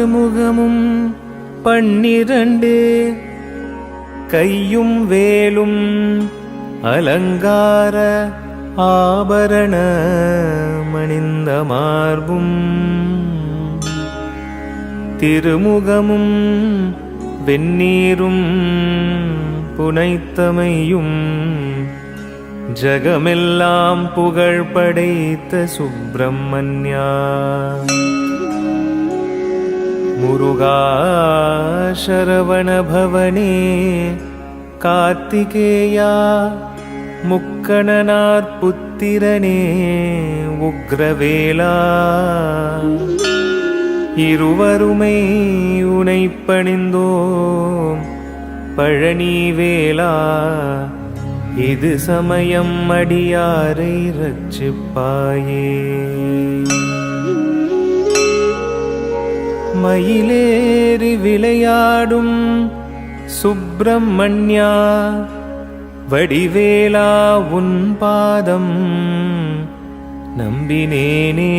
ஆறு முகமும் பன்னிரண்டு. கையும் வேலும் அலங்கார ஆபரண மணிந்த மார்பும். திருமுகமும் வெந்நீரும் புனைத்தமையும். ஜகமெல்லாம் புகழ் படைத்த சுப்பிரமணியா. முருகா சரவணபவனே கார்த்திகேயா முக்கணனார் புத்திரனே உக்ரவேலா இருவருமை உனை பணிந்தோம் பழனி வேலா இது சமயம் அடியாரை ரட்சிப்பாயே. மயிலேறி விளையாடும் சுப்பிரமணியா வடிவேலா உன் பாதம் நம்பினேனே.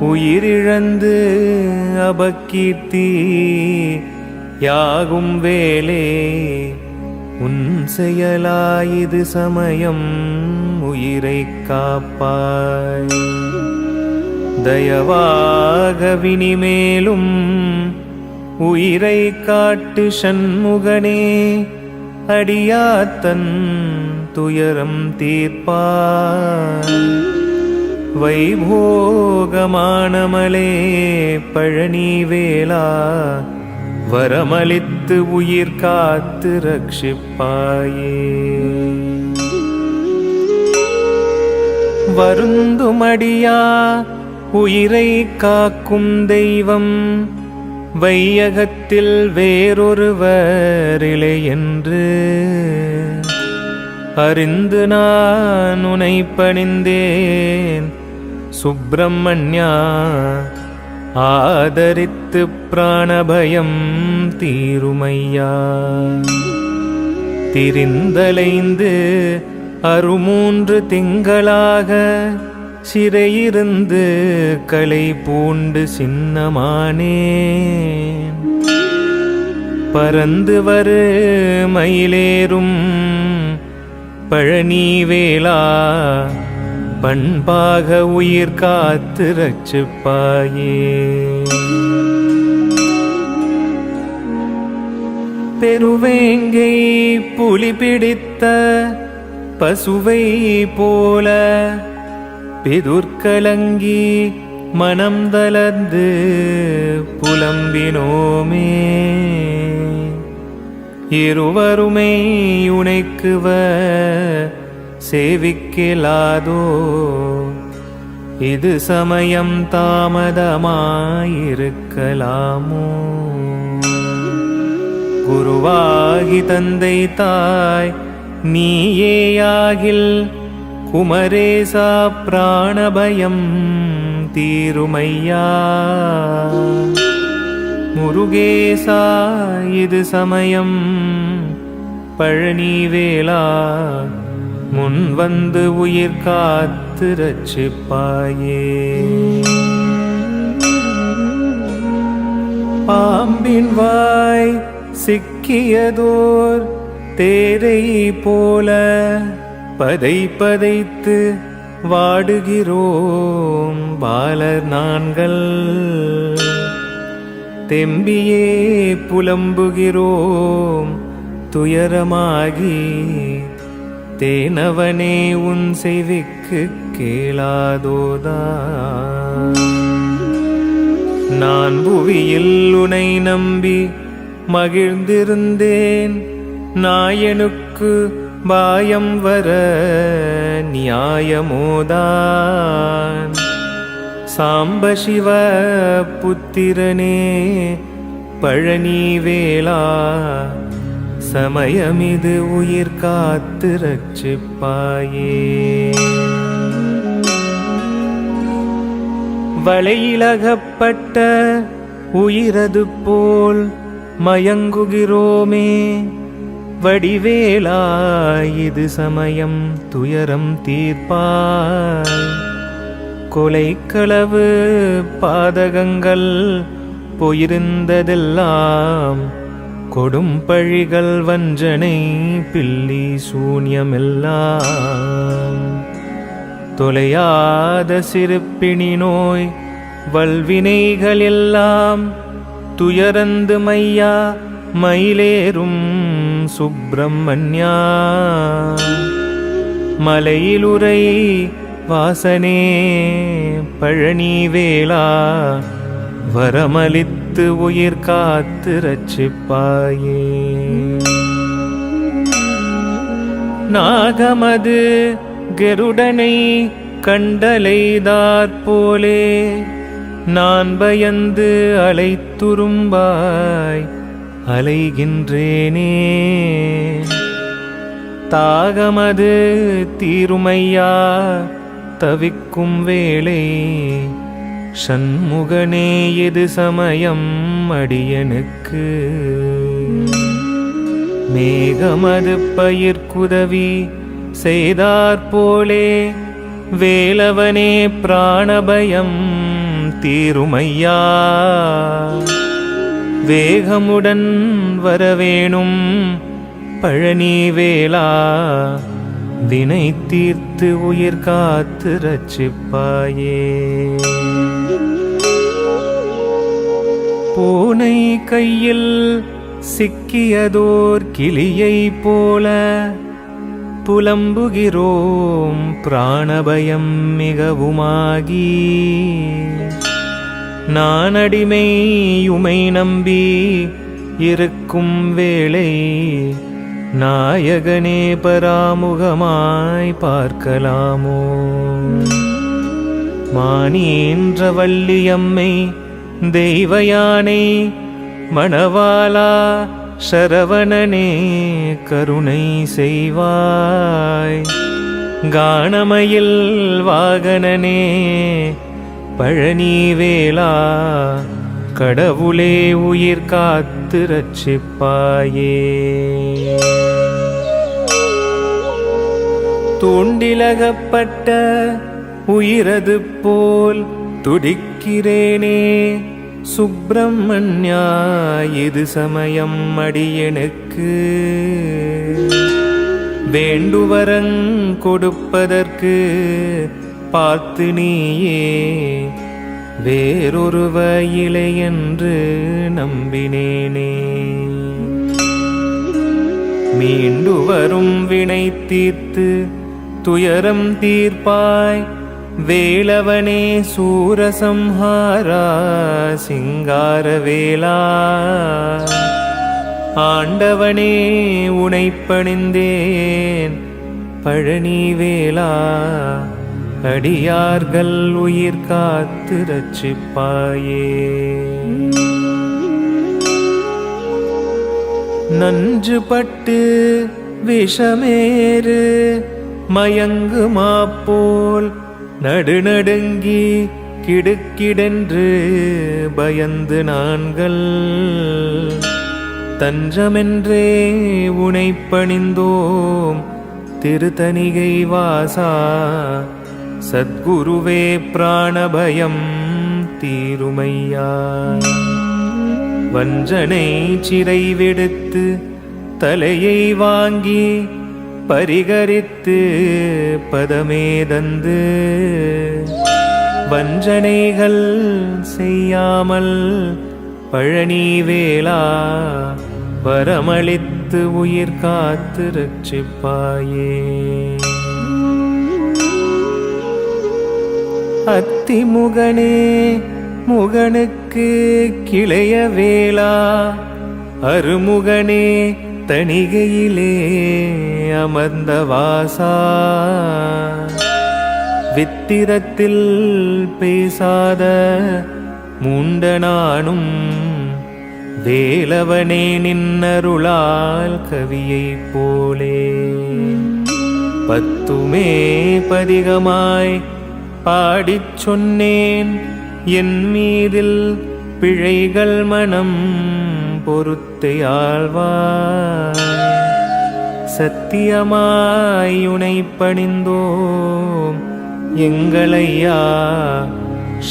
உயிரிழந்து அபக்கீர்த்தி யாகும் வேலே உன் செயலாயுது சமயம் உயிரை காப்பாய். தயவாக வினிமேலும் உயிரை காட்டு சண்முகனே அடியாத்தன் துயரம் தீர்ப்பாய் வைபோகமானமலே பழனி வேளா வரமளித்து உயிர் காத்து ரட்சிப்பாயே. வருந்துமடியா உயிரை காக்கும் தெய்வம் வையகத்தில் வேறொருவரிலே என்று. அறிந்து நான் உனை பணிந்தேன் சுப்பிரமணியா ஆதரித்து பிராணபயம் தீருமையா. திரிந்தலைந்து அருமூன்று திங்களாக சிறையிருந்து களை பூண்டு சின்னமானே பறந்து வரு மயிலேறும் பழனி வேளா பண்பாக உயிர் காத்து ரட்சிப்பாயே. பெருவேங்கை புலி பிடித்த பசுவை போல பிதுர்கலங்கி மனம் தளர்ந்து புலம்பினோமே. இருவருமை உனைக்குவ சேவிக்கலாதோ. இது சமயம் தாமதமாயிருக்கலாமோ. குருவாகி தந்தை தாய் நீயேயாகில் குமரேசா பிராணபயம் தீருமையா. முருகேசா இது சமயம். பழனி வேளா முன் வந்து உயிர் காத்து ரட்சிப்பாயே. பாம்பின் வாய் சிக்கியதோர் தேரை போல பதை பதைத்து வாடுகிறோம் பாலர் நான்கள். தெம்பியே புலம்புகிறோம் துயரமாகி தேனவனே உன் செய்விக்கு கேளாதோதா. நான் புவியில் உனை நம்பி மகிழ்ந்திருந்தேன் நாயனுக்கு பாயம் வர நியாயமோதான். சாம்பசிவ புத்திரனே பழனி வேளா சமயமிது உயிர் காத்து ரட்சிப்பாயே. வளையிலகப்பட்ட உயிரது போல் மயங்குகிறோமே வடிவேலா இது சமயம் துயரம் தீர்ப்பாய். கொலைக்களவு பாதகங்கள் போயிருந்ததெல்லாம் கொடும் பழிகள் வஞ்சனை பில்லி சூன்யமெல்லாம். தொலையாத சிறுப்பிணி நோய் வல்வினைகள் எல்லாம் துயரந்து மையா மயிலேறும் சுப்பிரமணியா. மலையிலுரை வாசனே பழனி வேளா. வரமளித்து உயிர் காத்து ரட்சிப்பாயே. நாகமது கருடனை கண்டலைதாற் போலே நான் பயந்து அலைத்துரும்பாய். அலைகின்றேனே. தாகமது தீருமையா தவிக்கும் வேளை. சண்முகனே எது சமயம் அடியனுக்கு? மேகமது பயிர்க்குதவி செய்தாற்போலே வேலவனே பிராணபயம் தீருமையா. வேகமுடன் வரவேணும். பழனி வேளா வினை தீர்த்து உயிர் காத்து ரட்சிப்பாயே. பூனை கையில் சிக்கியதோர் கிளியை போல புலம்புகிறோம். பிராணபயம் மிகவுமாகி நான் அடிமை உமை நம்பி இருக்கும் வேளை நாயகனே பராமுகமாய் பார்க்கலாமோ? மானியன்ற வள்ளியம்மை தெய்வயானை மணவாலா சரவணனே கருணை செய்வாய். கானமயில் வாகனனே பழனி வேளா கடவுளே உயிர் காத்து ரட்சிப்பாயே. தூண்டிலகப்பட்ட உயிரது போல் துடிக்கிறேனே சுப்பிரமணியா இது சமயம் அடியனுக்கு வேண்டுவரங் கொடுப்பதற்கு பார்த்து நீயே வேறொருவ இலை என்று நம்பினேனே. மீண்டு வரும் வினை தீர்த்து துயரம் தீர்ப்பாய் வேளவனே சூரசம்ஹாரா சிங்கார வேளா. ஆண்டவனே உனை பணிந்தேன் பழனி வேளா. அடியார்கள் உயிர் காத்து ரட்சிப்பாயே. நன்று பட்டு விஷமேறு மயங்குமா போல் நடுநடுங்கி கிடுக்கிடென்று பயந்து நான்கள். தஞ்சமென்றே உனை பணிந்தோம் திருத்தணிகை வாசா சத்குருவே பிராணபயம் தீருமையா. வஞ்சனை சிறை விடுத்து தலையை வாங்கி பரிகரித்து பதமே தந்து. வஞ்சனைகள் செய்யாமல் பழனி வேளா வரமளித்து உயிர் காத்து ரட்சிப்பாயே. அத்திமுகனே முகனுக்கு கிளைய வேளா. அருமுகனே தணிகையிலே அமர்ந்த வாசா. வித்திரத்தில் பேசாத முண்டனானும் வேலவனே நின்னருளால் கவியை போலே. பத்துமே பதிகமாய் பாடிச் சொன்னேன். என் மீதில் பிழைகள் மனம் பொறுத்தையாழ்வாய் சத்தியமாய் உனை பணிந்தோம். எங்களையா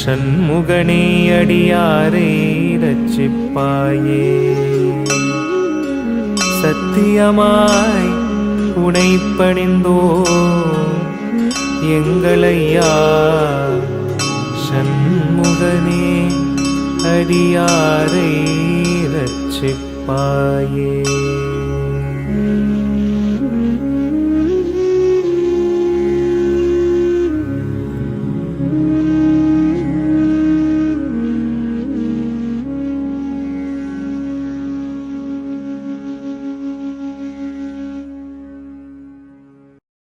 சண்முகனே அடியாரை ரட்சிப்பாயே. சத்தியமாய் உனை பணிந்தோம். எங்களையா? சண்முகனே அடியாரை ரட்சிப்பாயே.